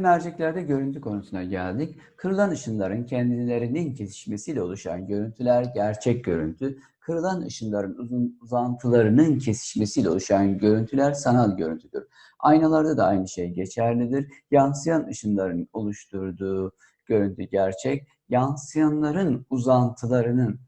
merceklerde görüntü konusuna geldik. Kırılan ışınların kendilerinin kesişmesiyle oluşan görüntüler gerçek görüntü. Kırılan ışınların uzun uzantılarının kesişmesiyle oluşan görüntüler sanal görüntüdür. Aynalarda da aynı şey geçerlidir. Yansıyan ışınların oluşturduğu görüntü gerçek. Yansıyanların uzantılarının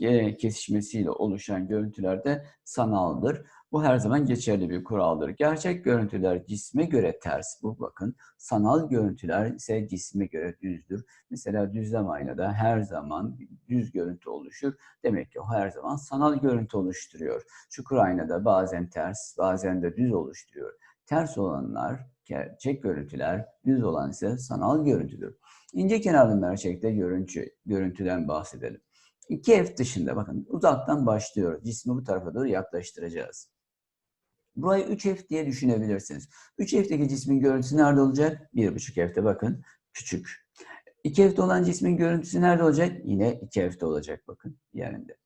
e, kesişmesiyle oluşan görüntüler de sanaldır. Bu her zaman geçerli bir kuraldır. Gerçek görüntüler cisme göre ters. Bu bakın. Sanal görüntüler ise cisme göre düzdür. Mesela düzlem aynada her zaman düz görüntü oluşur. Demek ki o her zaman sanal görüntü oluşturuyor. Çukur aynada bazen ters, bazen de düz oluşturuyor. Ters olanlar gerçek görüntüler, düz olan ise sanal görüntüdür. İnce kenarlı mercekte görüntü, görüntüden bahsedelim. İki f dışında bakın uzaktan başlıyoruz. Cismi bu tarafa doğru yaklaştıracağız. Burayı 3F diye düşünebilirsiniz. 3F'teki cismin görüntüsü nerede olacak? 1.5F'te bakın küçük. 2F'te olan cismin görüntüsü nerede olacak? Yine 2F'te olacak bakın yerinde.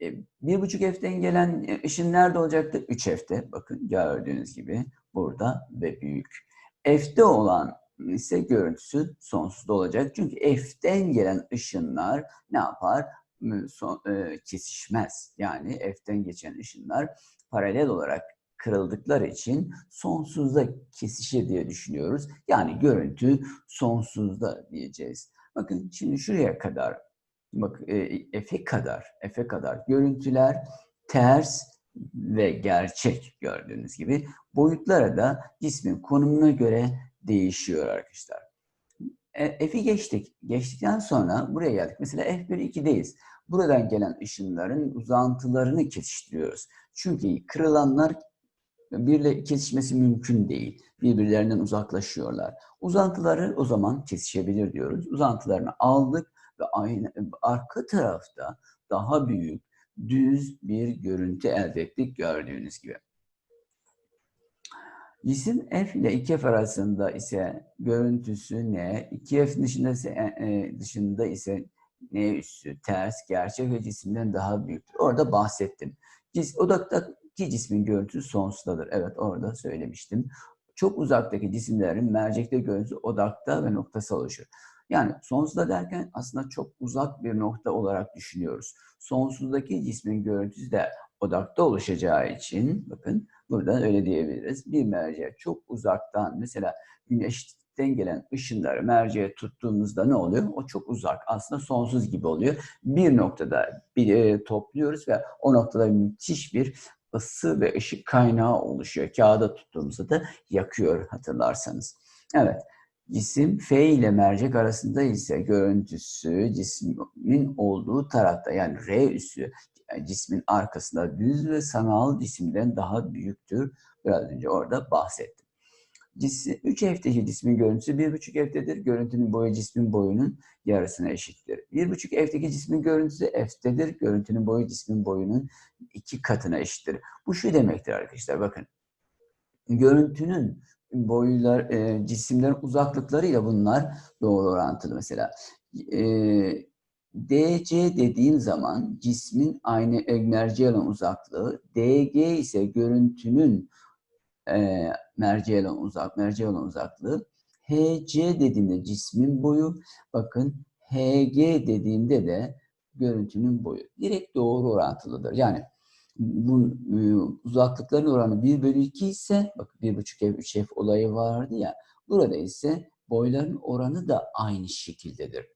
1.5F'den e, gelen e, ışın nerede olacaktı? 3F'te bakın gördüğünüz gibi burada ve büyük. F'te olan ise görüntüsü sonsuzda olacak. Çünkü F'ten gelen ışınlar ne yapar? Son, e, kesişmez. Yani F'ten geçen ışınlar paralel olarak kırıldıkları için sonsuzda kesişir diye düşünüyoruz. Yani görüntü sonsuzda diyeceğiz. Bakın şimdi şuraya kadar bak e, F'e kadar F'e kadar görüntüler ters ve gerçek gördüğünüz gibi boyutlara da cismin konumuna göre değişiyor arkadaşlar. E, F'i geçtik. Geçtikten sonra buraya geldik. Mesela F1 2'deyiz. Buradan gelen ışınların uzantılarını kesiştiriyoruz. Çünkü kırılanlar birle kesişmesi mümkün değil. Birbirlerinden uzaklaşıyorlar. Uzantıları o zaman kesişebilir diyoruz. Uzantılarını aldık ve aynı arka tarafta daha büyük düz bir görüntü elde ettik gördüğünüz gibi. Cisim F ile 2F arasında ise görüntüsü ne? 2F dışında ise, e, e, dışında ise ne üssü, ters, gerçek ve cisimden daha büyüktür. Orada bahsettim. Cis, odakta ki cismin görüntüsü sonsuzdadır. Evet orada söylemiştim. Çok uzaktaki cisimlerin mercekte görüntüsü odakta ve noktası oluşur. Yani sonsuzda derken aslında çok uzak bir nokta olarak düşünüyoruz. Sonsuzdaki cismin görüntüsü de odakta oluşacağı için bakın burada öyle diyebiliriz. Bir merceğe çok uzaktan mesela güneşten gelen ışınları merceğe tuttuğumuzda ne oluyor? O çok uzak. Aslında sonsuz gibi oluyor. Bir noktada bir, e, topluyoruz ve o noktada müthiş bir ısı ve ışık kaynağı oluşuyor. Kağıda tuttuğumuzda da yakıyor hatırlarsanız. Evet. Cisim F ile mercek arasında ise görüntüsü cismin olduğu tarafta yani R üssü yani cismin arkasında düz ve sanal cisimden daha büyüktür. Biraz önce orada bahsettim. Cisim, 3 F'teki cismin görüntüsü 1,5 F'tedir. Görüntünün boyu cismin boyunun yarısına eşittir. 1,5 F'teki cismin görüntüsü F'tedir. Görüntünün boyu cismin boyunun iki katına eşittir. Bu şu demektir arkadaşlar bakın. Görüntünün boylar, e, cisimlerin uzaklıklarıyla bunlar doğru orantılı mesela. E, DC dediğim zaman cismin aynı merceğe olan uzaklığı, DG ise görüntünün e, merceğe olan uzak, merceğe olan uzaklığı, HC dediğimde cismin boyu, bakın HG dediğimde de görüntünün boyu. Direkt doğru orantılıdır. Yani bu e, uzaklıkların oranı 1 bölü 2 ise, bak 1,5 f 3 f olayı vardı ya, burada ise boyların oranı da aynı şekildedir.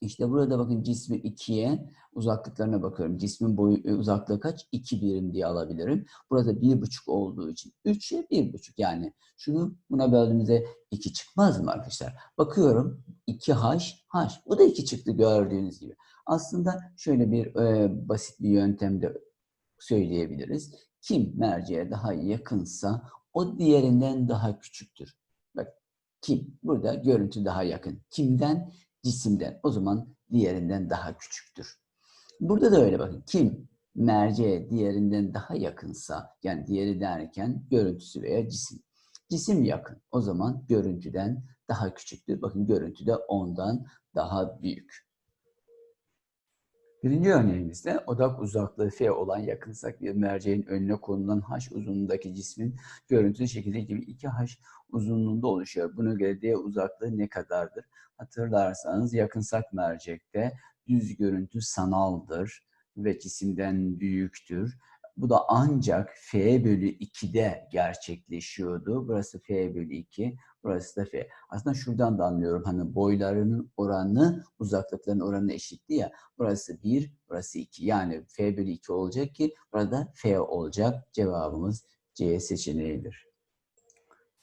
İşte burada bakın cismi 2'ye uzaklıklarına bakıyorum. Cismin boyu e, uzaklığı kaç? 2 birim diye alabilirim. Burada 1,5 olduğu için 3'e 1,5 yani şunu buna böldüğümüzde 2 çıkmaz mı arkadaşlar? Bakıyorum 2H, H. Bu da 2 çıktı gördüğünüz gibi. Aslında şöyle bir e, basit bir yöntemde söyleyebiliriz. Kim merceğe daha yakınsa o diğerinden daha küçüktür. Bak kim? Burada görüntü daha yakın. Kimden? Cisimden. O zaman diğerinden daha küçüktür. Burada da öyle bakın. Kim merceğe diğerinden daha yakınsa, yani diğeri derken görüntüsü veya cisim. Cisim yakın. O zaman görüntüden daha küçüktür. Bakın görüntü de ondan daha büyük. Birinci örneğimizde odak uzaklığı f olan yakınsak bir merceğin önüne konulan h uzunluğundaki cismin görüntülü şekilde gibi 2h uzunluğunda oluşuyor. Buna göre d uzaklığı ne kadardır? Hatırlarsanız yakınsak mercekte düz görüntü sanaldır ve cisimden büyüktür. Bu da ancak f bölü 2'de gerçekleşiyordu. Burası f bölü 2, burası da f. Aslında şuradan da anlıyorum hani boylarının oranı uzaklıkların oranı eşitti ya. Burası 1, burası 2. Yani f bölü 2 olacak ki burada f olacak. Cevabımız C seçeneğidir.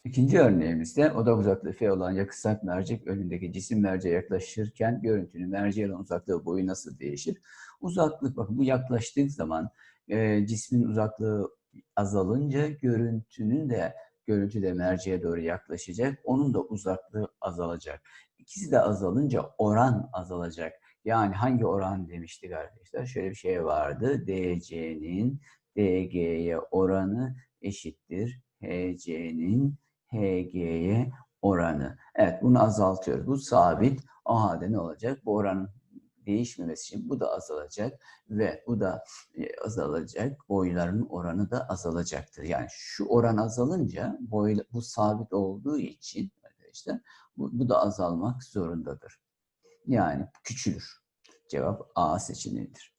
İkinci örneğimizde odak uzaklığı f olan yakınsak mercek önündeki cisim merceğe yaklaşırken görüntünün merceğe olan uzaklığı boyu nasıl değişir? Uzaklık bakın bu yaklaştığı zaman e, cismin uzaklığı azalınca görüntünün de görüntü de merceğe doğru yaklaşacak. Onun da uzaklığı azalacak. İkisi de azalınca oran azalacak. Yani hangi oran demiştik arkadaşlar? Şöyle bir şey vardı. DC'nin DG'ye oranı eşittir. HC'nin HG'ye oranı. Evet bunu azaltıyoruz. Bu sabit. O halde ne olacak? Bu oranın değişmemesi için bu da azalacak ve bu da e, azalacak. Boyların oranı da azalacaktır. Yani şu oran azalınca boy, bu sabit olduğu için arkadaşlar bu, bu da azalmak zorundadır. Yani küçülür. Cevap A seçeneğidir.